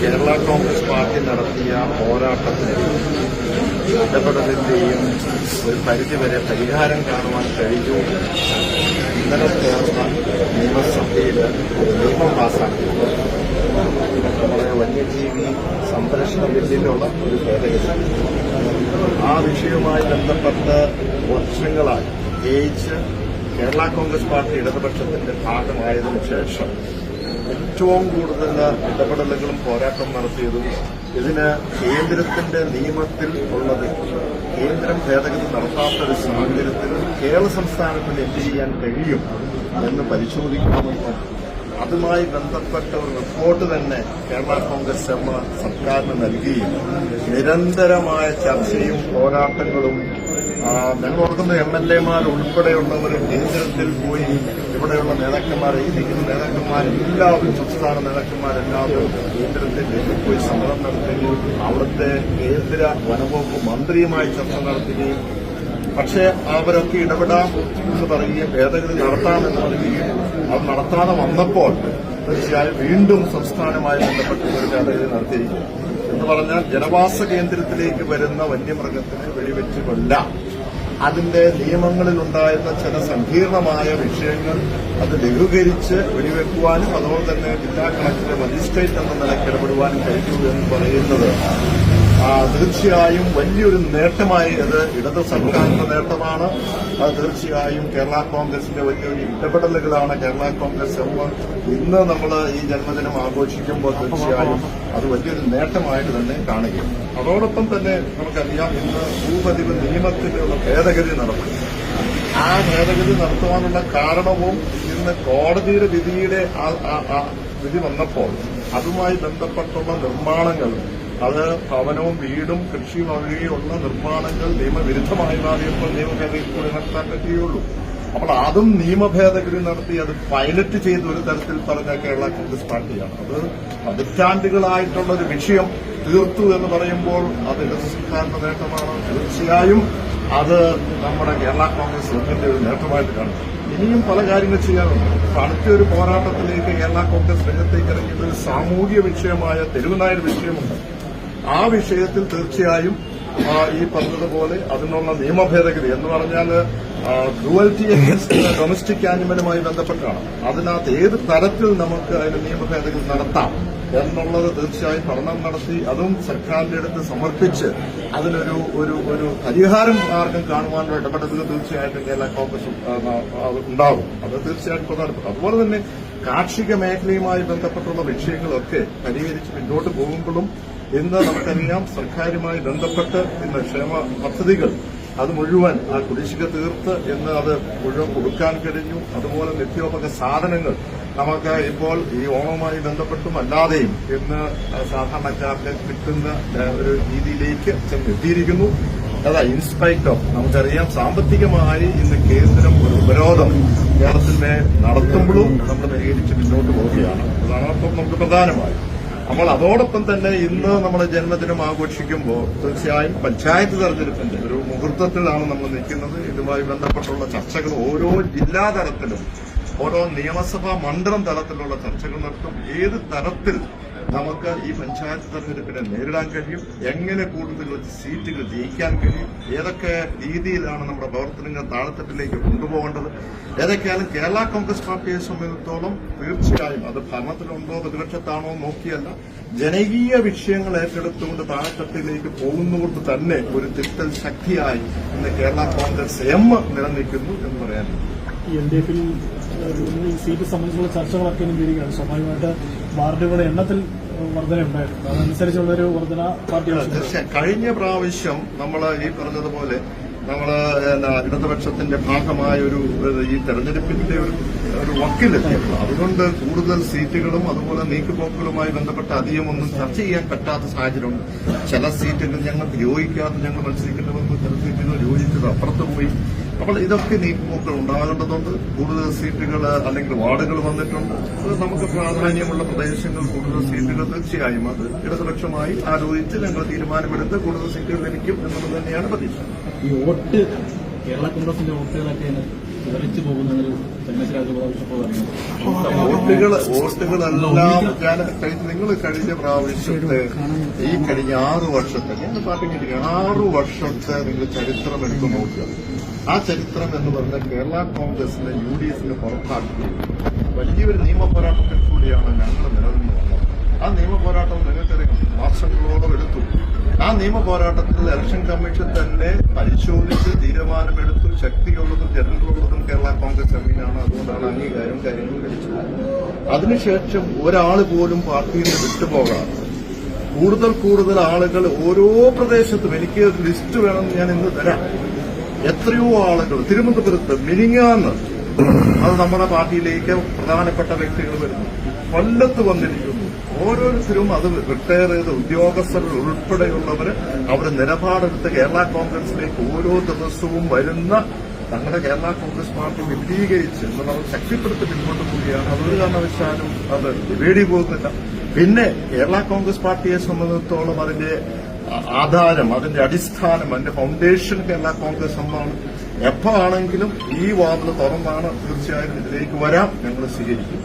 Kerala Congress party നടത്തിയ പോരാട്ടത്തിന് ഇടപെടലിന്റെയും ഒരു പരിധിവരെ പരിഹാരം കാണുവാൻ കഴിഞ്ഞു. ഇന്നലെ ചേർന്ന നിയമസഭയിൽ നിയമം പാസാക്കിയത് നമ്മുടെ വന്യജീവി സംരക്ഷണ ബില്ലിലുള്ള ഒരു ഭേദഗതി. ആ വിഷയവുമായി ബന്ധപ്പെട്ട് വർഷങ്ങളായി പ്രത്യേകിച്ച് കേരള കോൺഗ്രസ് പാർട്ടി ഇടതുപക്ഷത്തിന്റെ ഭാഗമായതിനു ശേഷം ഏറ്റവും കൂടുതൽ ഇടപെടലുകളും പോരാട്ടം നടത്തിയതും ഇതിന് കേന്ദ്രത്തിന്റെ നിയമത്തിൽ ഉള്ളത് കേന്ദ്രം ഭേദഗതി നടത്താത്ത ഒരു സാഹചര്യത്തിൽ കേരള സംസ്ഥാനത്തിന് എന്ത് ചെയ്യാൻ കഴിയും എന്ന് പരിശോധിക്കണമെന്നും അതുമായി ബന്ധപ്പെട്ട ഒരു റിപ്പോർട്ട് തന്നെ കേരള കോൺഗ്രസ് എം സർക്കാരിന് നൽകുകയും നിരന്തരമായ ചർച്ചയും പോരാട്ടങ്ങളും ഞങ്ങൾ ഓർക്കുന്ന എം എൽ എമാർ ഉൾപ്പെടെയുള്ളവർ കേന്ദ്രത്തിൽ പോയി ഇവിടെയുള്ള നേതാക്കന്മാർ ഈ നിൽക്കുന്ന നേതാക്കന്മാരെല്ലാവരും സംസ്ഥാന നേതാക്കന്മാരെല്ലാവരും കേന്ദ്രത്തിൽ പോയി സമരം നടത്തുകയും അവിടുത്തെ കേന്ദ്ര വനവകുപ്പ് മന്ത്രിയുമായി ചർച്ച നടത്തുകയും. പക്ഷേ അവരൊക്കെ ഇടപെടാം എന്ന് പറയുകയും ഭേദഗതി നടത്താമെന്ന് പറയുകയും അത് നടത്താതെ വന്നപ്പോൾ തീർച്ചയായും വീണ്ടും സംസ്ഥാനമായി ബന്ധപ്പെട്ട് ഒരു ഭേദഗതി നടത്തിയിരിക്കും എന്ന് പറഞ്ഞാൽ ജനവാസ കേന്ദ്രത്തിലേക്ക് വരുന്ന വന്യമൃഗത്തിന് വെടിവെച്ച് കൊല്ലാം അതിന്റെ നിയമങ്ങളിലുണ്ടായിരുന്ന ചില സങ്കീർണമായ വിഷയങ്ങൾ അത് ലഘൂകരിച്ച് വെടിവെക്കുവാനും അതുപോലെ തന്നെ ജില്ലാ കളക്ടറെ മജിസ്ട്രേറ്റ് എന്ന നിലയ്ക്ക് ഇടപെടുവാനും കഴിഞ്ഞു എന്ന് പറയുന്നത് തീർച്ചയായും വലിയൊരു നേട്ടമായി അത് ഇടത് സർക്കാരിന്റെ നേട്ടമാണ്. അത് തീർച്ചയായും കേരള കോൺഗ്രസിന്റെ വലിയൊരു ഇടപെടലുകളാണ് കേരള കോൺഗ്രസ് എം ഇന്ന് നമ്മൾ ഈ ജന്മദിനം ആഘോഷിക്കുമ്പോൾ തീർച്ചയായും അത് വലിയൊരു നേട്ടമായിട്ട് തന്നെ കാണുകയും. അതോടൊപ്പം തന്നെ നമുക്കറിയാം ഇന്ന് ഭൂപതിവ് നിയമത്തിന്റെ ഒരു ഭേദഗതി നടത്തി ആ ഭേദഗതി നടത്തുവാനുള്ള കാരണവും ഇന്ന് കോടതിയുടെ വിധിയുടെ വിധി വന്നപ്പോൾ അതുമായി ബന്ധപ്പെട്ടുള്ള നിർമ്മാണങ്ങൾ അത് ഭവനവും വീടും കൃഷിയും ഒഴികെയുള്ള നിർമ്മാണങ്ങൾ നിയമവിരുദ്ധമായി മാറിയപ്പോൾ നിയമഭേദഗതി കൂടി നടത്താൻ പറ്റുകയുള്ളൂ അപ്പോൾ അതും നിയമഭേദഗതി നടത്തി അത് പൈലറ്റ് ചെയ്ത് ഒരു തരത്തിൽ പറഞ്ഞ കേരള കോൺഗ്രസ് പാർട്ടിയാണ്. അത് പതിറ്റാണ്ടുകളായിട്ടുള്ള ഒരു വിഷയം തീർത്തു എന്ന് പറയുമ്പോൾ അത് ഇടതുസർക്കാരിന്റെ നേട്ടമാണ്. തീർച്ചയായും അത് നമ്മുടെ കേരള കോൺഗ്രസ് എമ്മിന്റെ ഒരു നേട്ടമായിട്ട് കാണും. ഇനിയും പല കാര്യങ്ങൾ ചെയ്യാറുണ്ട് അടുത്ത ഒരു പോരാട്ടത്തിലേക്ക് കേരള കോൺഗ്രസ് രംഗത്തേക്ക് ഇറങ്ങിയത് ഒരു സാമൂഹ്യ വിഷയമായ തെരുവുനായ വിഷയമുണ്ട്. ആ വിഷയത്തിൽ തീർച്ചയായും ഈ പറഞ്ഞതുപോലെ അതിനുള്ള നിയമഭേദഗതി എന്ന് പറഞ്ഞാൽ ക്രൂവൽറ്റി ഡൊമസ്റ്റിക് ആനിമലുമായി ബന്ധപ്പെട്ടാണ്. അതിനകത്ത് ഏത് തരത്തിൽ നമുക്ക് അതിന് നിയമഭേദഗതി നടത്താം എന്നുള്ളത് തീർച്ചയായും പഠനം നടത്തി അതും സർക്കാരിന്റെ അടുത്ത് സമർപ്പിച്ച് അതിനൊരു ഒരു ഒരു പരിഹാരം മാർഗം കാണുവാനുള്ള ഇടപെടലുകൾ തീർച്ചയായിട്ടും കേരള കോൺഗ്രസ് ഉണ്ടാകും. അത് തീർച്ചയായിട്ടും പ്രധാനപ്പെട്ടു അതുപോലെ തന്നെ കാർഷിക മേഖലയുമായി ബന്ധപ്പെട്ടുള്ള വിഷയങ്ങളൊക്കെ പരിഹരിച്ച് മുന്നോട്ട് പോകുമ്പോഴും ഇന്ന് നമുക്കറിയാം സർക്കാരുമായി ബന്ധപ്പെട്ട് ഇന്ന് ക്ഷേമ പദ്ധതികൾ അത് മുഴുവൻ ആ കുടിശ്ശിക തീർത്ത് എന്ന് അത് മുഴുവൻ കൊടുക്കാൻ കഴിഞ്ഞു. അതുപോലെ നിത്യോപക സാധനങ്ങൾ നമുക്ക് ഇപ്പോൾ ഈ ഓണവുമായി ബന്ധപ്പെട്ടും അല്ലാതെയും ഇന്ന് സാധാരണക്കാർക്ക് കിട്ടുന്ന ഒരു രീതിയിലേക്ക് ചെന്നെത്തിയിരിക്കുന്നു. അതാ ഇൻസ്പൈറ്റ് ഓഫ് നമുക്കറിയാം സാമ്പത്തികമായി ഇന്ന് കേന്ദ്രം ഒരു ഉപരോധം കേരളത്തിന്റെ നടത്തുമ്പോഴും നമ്മൾ പരിഹരിച്ച് മുന്നോട്ട് പോവുകയാണ്. അതാണ് അപ്പം നമുക്ക് പ്രധാനമായി അപ്പോൾ അതോടൊപ്പം തന്നെ ഇന്ന് നമ്മുടെ ജന്മദിനം ആഘോഷിക്കുമ്പോൾ തീർച്ചയായും പഞ്ചായത്ത് തെരഞ്ഞെടുപ്പിന്റെ ഒരു മുഹൂർത്തത്തിലാണ് നമ്മൾ നിൽക്കുന്നത്. ഇതുമായി ബന്ധപ്പെട്ടുള്ള ചർച്ചകൾ ഓരോ ജില്ലാ തലത്തിലും ഓരോ നിയമസഭാ മണ്ഡലം തലത്തിലുള്ള ചർച്ചകൾ നടത്തും. ഏത് തരത്തിൽ നമുക്ക് ഈ പഞ്ചായത്ത് തെരഞ്ഞെടുപ്പിനെ നേരിടാൻ കഴിയും. എങ്ങനെ കൂടുതൽ സീറ്റുകൾ ജയിക്കാൻ കഴിയും? ഏതൊക്കെ രീതിയിലാണ് നമ്മുടെ പ്രവർത്തനങ്ങൾ താഴെത്തട്ടിലേക്ക് കൊണ്ടുപോകേണ്ടത്? ഏതൊക്കെയാലും കേരള കോൺഗ്രസ് പാർട്ടിയെ സംബന്ധിച്ചിടത്തോളം തീർച്ചയായും അത് ഭരണത്തിലുണ്ടോ പ്രതിപക്ഷത്താണോ നോക്കിയല്ല. ജനകീയ വിഷയങ്ങൾ ഏറ്റെടുത്തുകൊണ്ട് താഴെത്തട്ടിലേക്ക് പോകുന്നതുകൊണ്ട് തന്നെ ഒരു തിരുത്തൽ ശക്തിയായി ഇന്ന് കേരള കോൺഗ്രസ് എം നിലനിൽക്കുന്നു എന്ന് പറയാൻ എൽ ഡി എഫിൽ സീറ്റ് സംബന്ധിച്ചുള്ള ചർച്ചകളൊക്കെ ഇനി സ്വാഭാവികമായിട്ട് വാർഡുകളുടെ എണ്ണത്തിൽ വർധന ഉണ്ടായിട്ടുണ്ട്. അതനുസരിച്ചുള്ള ഒരു വർധന പാർട്ടി കഴിഞ്ഞ പ്രാവശ്യം നമ്മൾ ഈ പറഞ്ഞതുപോലെ നമ്മൾ ഇടതുപക്ഷത്തിന്റെ ഭാഗമായ ഒരു ഈ തെരഞ്ഞെടുപ്പിന്റെ ഒരു ഒരു വക്കിലെത്തിയപ്പോൾ അതുകൊണ്ട് കൂടുതൽ സീറ്റുകളും അതുപോലെ നീക്കുപോക്കുകളുമായി ബന്ധപ്പെട്ട് അധികം ഒന്നും ചർച്ച ചെയ്യാൻ പറ്റാത്ത സാഹചര്യമുണ്ട്. ചില സീറ്റുകൾ ഞങ്ങൾക്ക് യോജിക്കാതെ ഞങ്ങൾ മത്സരിക്കേണ്ടി വന്നു ചില സീറ്റുകൾ യോജിച്ചത് അപ്പുറത്ത് പോയി. അപ്പോൾ ഇതൊക്കെ നീക്കുപോക്കുകൾ ഉണ്ടാകേണ്ടതുണ്ട്. കൂടുതൽ സീറ്റുകൾ അല്ലെങ്കിൽ വാർഡുകൾ വന്നിട്ടുണ്ട്. അത് നമുക്ക് പ്രാധാന്യമുള്ള പ്രദേശങ്ങൾ കൂടുതൽ സീറ്റുകൾ തീർച്ചയായും അത് ഇടതുപക്ഷമായി ആലോചിച്ച് ഞങ്ങൾ തീരുമാനമെടുത്ത് കൂടുതൽ സീറ്റുകൾ ലഭിക്കും എന്നുള്ളത് തന്നെയാണ് പ്രതീക്ഷ. ഈ വോട്ട് കേരള കോൺഗ്രസിന്റെ വോട്ടുകളൊക്കെ ചിതറിച്ചു പോകുന്നൊരു നിങ്ങൾ കഴിഞ്ഞ പ്രാവശ്യത്തെ ഈ കഴിഞ്ഞ ആറ് വർഷത്തെ ഞാൻ പാർട്ടി ആറ് വർഷത്തെ നിങ്ങൾ ചരിത്രം എടുത്തു നോക്കുക. ആ ചരിത്രം എന്ന് പറഞ്ഞാൽ കേരള കോൺഗ്രസിനെ യു ഡി എഫിന് പുറത്താക്കി. വലിയൊരു നിയമ പോരാട്ടത്തിൽ കൂടിയാണ് ഞങ്ങൾ നിലനിന്ന് വന്നത് ആ നിയമ പോരാട്ടം നിങ്ങൾക്കറിയാം വർഷങ്ങളോളം എടുത്തു ആ നിയമ പോരാട്ടത്തിൽ ഇലക്ഷൻ കമ്മീഷൻ തന്നെ പരിശോധിച്ച് തീരുമാനമെടുത്തു. ശക്തിയുള്ളതും ജനങ്ങളുള്ളതും കേരള കോൺഗ്രസ് എമ്മിനാണ്. അതുകൊണ്ടാണ് അംഗീകാരം കാര്യങ്ങൾ ലഭിച്ചത്. അതിനുശേഷം ഒരാൾ പോലും പാർട്ടിയിൽ നിന്ന് വിട്ടുപോകാതെ കൂടുതൽ കൂടുതൽ ആളുകൾ ഓരോ പ്രദേശത്തും എനിക്ക് ലിസ്റ്റ് വേണമെന്ന് ഞാൻ ഇന്ന് തരാം. എത്രയോ ആളുകൾ തിരുവനന്തപുരത്ത് മിനിങ്ങാന്ന് അത് നമ്മുടെ പാർട്ടിയിലേക്ക് പ്രധാനപ്പെട്ട വ്യക്തികൾ വരുന്നു. കൊല്ലത്ത് വന്നിരിക്കുന്നു. ഓരോരുത്തരും അത് റിട്ടയർ ചെയ്ത ഉദ്യോഗസ്ഥർ ഉൾപ്പെടെയുള്ളവർ അവരുടെ നിലപാടെടുത്ത് കേരള കോൺഗ്രസിലേക്ക് ഓരോ ദിവസവും വരുന്ന തങ്ങളുടെ കേരള കോൺഗ്രസ് പാർട്ടി വിപുലീകരിച്ച് നമ്മൾ ശക്തിപ്പെടുത്തി മുന്നോട്ട് പോവുകയാണ്. അതൊരു കാരണവശാലും അത് വേടി പോകുന്നില്ല പിന്നെ കേരള കോൺഗ്രസ് പാർട്ടിയെ സംബന്ധിച്ചിടത്തോളം അതിന്റെ ആധാരം അതിന്റെ അടിസ്ഥാനം അതിന്റെ ഫൗണ്ടേഷൻ കേരള കോൺഗ്രസ് എന്നാണ്. എപ്പോ ആണെങ്കിലും ഈ വാതിൽ തുറന്നാണ് തീർച്ചയായും ഇതിലേക്ക് വരാം. ഞങ്ങൾ സ്വീകരിക്കും.